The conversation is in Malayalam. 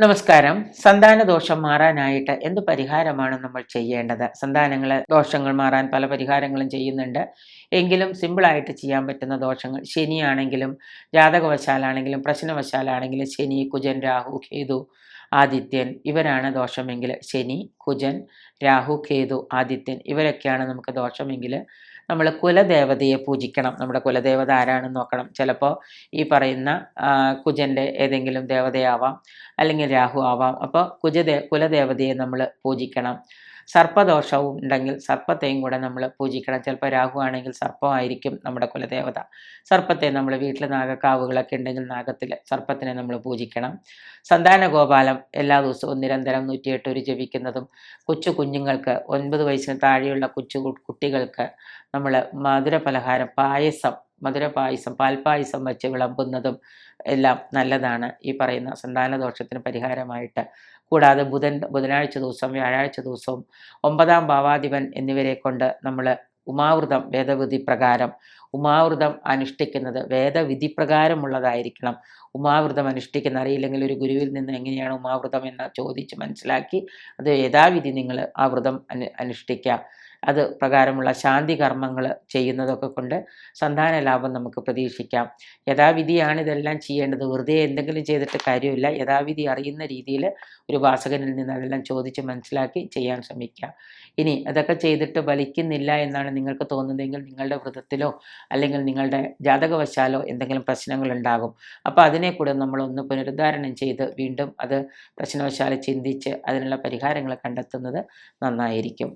നമസ്കാരം. സന്താന ദോഷം മാറാനായിട്ട് എന്ത് പരിഹാരമാണ് നമ്മൾ ചെയ്യേണ്ടത്? സന്താനങ്ങളെ ദോഷങ്ങൾ മാറാൻ പല പരിഹാരങ്ങളും ചെയ്യുന്നുണ്ട്. എങ്കിലും സിമ്പിളായിട്ട് ചെയ്യാൻ പറ്റുന്ന ദോഷങ്ങൾ ശനിയാണെങ്കിലും ജാതകവശാലാണെങ്കിലും പ്രശ്നവശാലാണെങ്കിലും ശനി കുജൻ രാഹു കേതു ആദിത്യൻ ഇവരാണ് ദോഷമെങ്കിൽ ശനി കുജൻ രാഹു കേതു ആദിത്യൻ ഇവരൊക്കെയാണ് നമുക്ക് ദോഷമെങ്കിൽ നമ്മൾ കുലദേവതയെ പൂജിക്കണം. നമ്മുടെ കുലദേവത ആരാണെന്ന് നോക്കണം. ചിലപ്പോൾ ഈ പറയുന്ന കുജന്റെ ഏതെങ്കിലും ദേവതയാവാം അല്ലെങ്കിൽ രാഹു ആവാം. അപ്പോൾ കുജദേ കുലദേവതയെ നമ്മൾ പൂജിക്കണം. സർപ്പദോഷവും ഉണ്ടെങ്കിൽ സർപ്പത്തെയും കൂടെ നമ്മൾ പൂജിക്കണം. ചിലപ്പോൾ രാഹു ആണെങ്കിൽ സർപ്പമായിരിക്കും നമ്മുടെ കുലദേവത. സർപ്പത്തെ നമ്മൾ വീട്ടിൽ നാഗക്കാവുകളൊക്കെ ഉണ്ടെങ്കിൽ നാഗത്തിൽ സർപ്പത്തിനെ നമ്മൾ പൂജിക്കണം. സന്താന ഗോപാലം എല്ലാ ദിവസവും നിരന്തരം നൂറ്റിയെട്ട് ഒരു ജപിക്കുന്നതും കൊച്ചു കുഞ്ഞുങ്ങൾക്ക് ഒൻപത് വയസ്സിന് താഴെയുള്ള കൊച്ചു കുട്ടികൾക്ക് നമ്മൾ മധുര പലഹാരം പായസം മധുര പാൽപായസം വെച്ച് വിളമ്പുന്നതും എല്ലാം നല്ലതാണ്. ഈ പറയുന്ന സന്താന ദോഷത്തിന് പരിഹാരമായിട്ട്. കൂടാതെ ബുധൻ ബുധനാഴ്ച ദിവസം വ്യാഴാഴ്ച ദിവസവും ഒമ്പതാം ഭാവാധിപൻ എന്നിവരെ കൊണ്ട് നമ്മൾ ഉമാവൃതം വേദവിധി പ്രകാരം ഉമാവൃതം അനുഷ്ഠിക്കുന്നത് വേദവിധി പ്രകാരമുള്ളതായിരിക്കണം. ഉമാവൃതം അനുഷ്ഠിക്കുന്ന അറിയില്ലെങ്കിൽ ഒരു ഗുരുവിൽ നിന്ന് എങ്ങനെയാണ് ഉമാവൃതം എന്ന് ചോദിച്ച് മനസ്സിലാക്കി അത് യഥാവിധി നിങ്ങൾ ആ വ്രതം അനു അനുഷ്ഠിക്കുക. അത് പ്രകാരമുള്ള ശാന്തി കർമ്മങ്ങൾ ചെയ്യുന്നതൊക്കെ കൊണ്ട് സന്താന ലാഭം നമുക്ക് പ്രതീക്ഷിക്കാം. യഥാവിധിയാണ് ഇതെല്ലാം ചെയ്യേണ്ടത്. വെറുതെ എന്തെങ്കിലും ചെയ്തിട്ട് കാര്യമില്ല. യഥാവിധി അറിയുന്ന രീതിയിൽ ഒരു വാസകനിൽ നിന്ന് അതെല്ലാം ചോദിച്ച് മനസ്സിലാക്കി ചെയ്യാൻ ശ്രമിക്കുക ഇനി അതൊക്കെ ചെയ്തിട്ട് ഫലിക്കുന്നില്ല എന്നാണ് നിങ്ങൾക്ക് തോന്നുന്നതെങ്കിൽ നിങ്ങളുടെ വ്രതത്തിലോ അല്ലെങ്കിൽ നിങ്ങളുടെ ജാതകവശാലോ എന്തെങ്കിലും പ്രശ്നങ്ങൾ ഉണ്ടാകും അപ്പോൾ അതിനെ കൂടെ നമ്മളൊന്ന് പുനരുദ്ധാരണം ചെയ്ത് വീണ്ടും അത് പ്രശ്നവശാൽ ചിന്തിച്ച് അതിനുള്ള പരിഹാരങ്ങൾ കണ്ടെത്തുന്നത് നന്നായിരിക്കും.